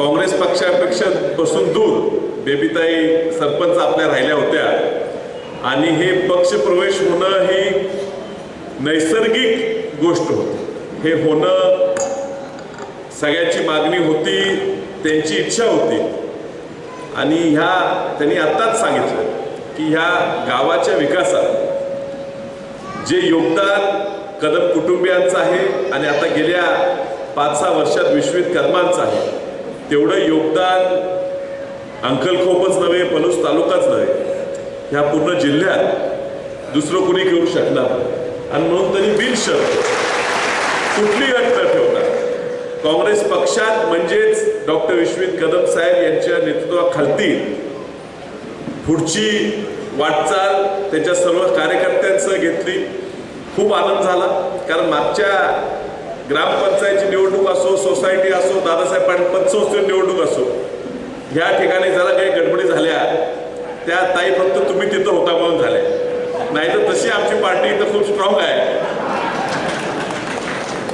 काँग्रेस पक्षापेक्षा पासून दूर बेबीताई सरपंच आपल्या राहिल्या होत्या. आणि हे पक्ष प्रवेश होणं ही नैसर्गिक गोष्ट होती. हे होणं सगळ्याची मागणी होती त्यांची इच्छा होती. आणि ह्या त्यांनी आत्ताच सांगितलं की ह्या गावाच्या विकासात जे योगदान कदम कुटुंबियांचं आहे आणि आता गेल्या पाच सहा वर्षात विश्वित कदमांचं आहे तेवढं योगदान अंकलखोपच नव्हे पलूस तालुकाच नव्हे. ह्या पूर्ण जिल्ह्यात दुसरं कुणी घेऊ शकणार आणि म्हणून त्यांनी बिनशर्त कुठली अट ठेवणार काँग्रेस पक्षात म्हणजेच डॉक्टर विश्वित कदम साहेब यांच्या नेतृत्वाखालती पुढची वाटचाल त्याच्या सर्व कार्यकर्त्यांसह घेतली. खूप आनंद झाला. कारण मागच्या ग्रामपंचायतची निवडणूक असो सोसायटी असो दादासाहेब पाटील पतसंस्थेची निवडणूक असो ह्या ठिकाणी जरा काही गडबडी झाल्या त्या ताई फक्त तुम्ही तिथं होता म्हणून झाल्या. नाहीतर तशी आमची पार्टी इथं खूप स्ट्रॉंग आहे.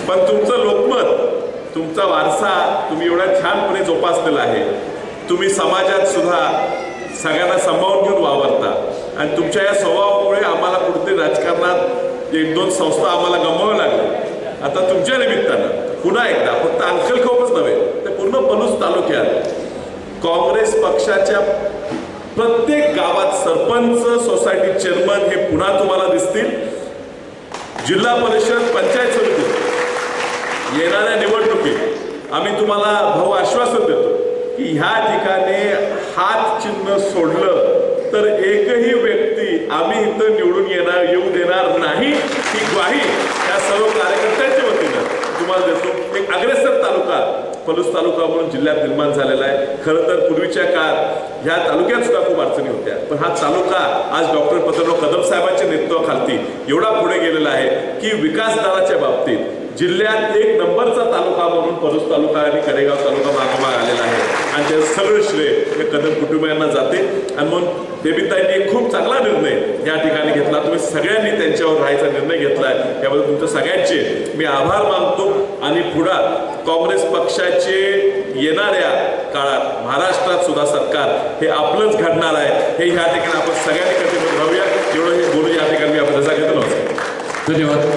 पण तुमचं लोकमत तुमचा वारसा तुम्ही एवढ्या छानपणे जोपासलेला आहे. तुम्ही समाजात सुद्धा सगळ्यांना सांभाळून घेऊन वावरता. आणि तुमच्या या स्वभावामुळे आम्हाला कुठेतरी राजकारणात एक दोन संस्था आम्हाला गमवाव्या लागल्या. आता तुमच्या निमित्तानं पुन्हा एकदा फक्त अंकलखोपच नव्हे तर पूर्ण पलूस तालुक्यात काँग्रेस पक्षाच्या प्रत्येक गावात सरपंच सोसायटी चेअरमन हे पुन्हा तुम्हाला दिसतील. जिल्हा परिषद पंचायत समिती येणाऱ्या निवडणुकीत आम्ही तुम्हाला भाऊ आश्वासन देतो की ह्या ठिकाणी हात चिन्ह सोडलं तर एकही व्यक्ती आम्ही इथं निवडून येणार येऊ देणार नाही ही ग्वाही या सर्व कार्यकर्त्यांच्या वतीनं तुम्हाला देतो एक अग्रेसर तालुका पलूस तालुका म्हणून जिल्ह्यात निर्माण झालेला आहे. खरं तर पूर्वीच्या काळात ह्या तालुक्यात सुद्धा खूप अडचणी होत्या. पण हा तालुका आज डॉक्टर पत्रराव कदम साहेबांच्या नेतृत्वाखालती एवढा पुढे गेलेला आहे की विकास दराच्या बाबतीत जिल्ह्यात एक नंबरचा तालुका म्हणून पलूस तालुका आणि कडेगाव तालुका मागोमाग आलेला आहे. आणि त्याचं सगळं श्रेय हे कदम कुटुंबियांना जाते. आणि म्हणून बेबीताईंनी एक खूप चांगला निर्णय या ठिकाणी घेतला. तुम्ही सगळ्यांनी त्यांच्यावर राहायचा निर्णय घेतलाय. त्यामुळे तुमच्या सगळ्यांचे मी आभार मानतो. आणि पुढा काँग्रेस पक्षाचे येणाऱ्या काळात महाराष्ट्रात सुद्धा सरकार हे आपलंच घडणार आहे. हे ह्या ठिकाणी आपण सगळ्यांनी कटिबद्ध राहूया. एवढं हे बोलू या ठिकाणी मी आपण रजा घेतो. नमस्कार. धन्यवाद.